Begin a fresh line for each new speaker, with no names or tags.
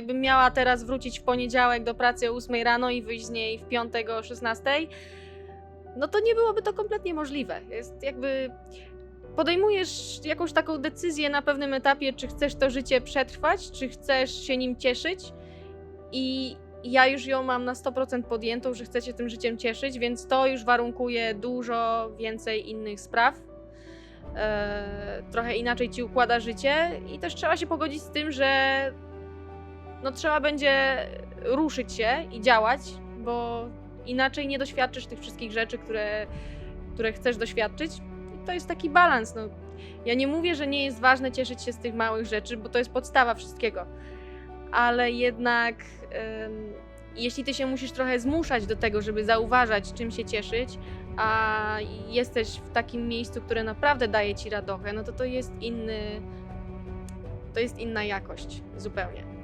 Jakbym miała teraz wrócić w poniedziałek do pracy o 8 rano i wyjść z niej w piątek o 16, no to nie byłoby to kompletnie możliwe. Jest jakby podejmujesz jakąś taką decyzję na pewnym etapie, czy chcesz to życie przetrwać, czy chcesz się nim cieszyć. I ja już ją mam na 100% podjętą, że chcę się tym życiem cieszyć, więc to już warunkuje dużo więcej innych spraw. E, trochę inaczej ci układa życie i też trzeba się pogodzić z tym, że no trzeba będzie ruszyć się i działać, bo inaczej nie doświadczysz tych wszystkich rzeczy, które, które chcesz doświadczyć. I to jest taki balans. No. Ja nie mówię, że nie jest ważne cieszyć się z tych małych rzeczy, bo to jest podstawa wszystkiego. Ale jednak em, jeśli ty się musisz trochę zmuszać do tego, żeby zauważać, czym się cieszyć, a jesteś w takim miejscu, które naprawdę daje ci radochę, no to to jest inny, to jest inna jakość zupełnie.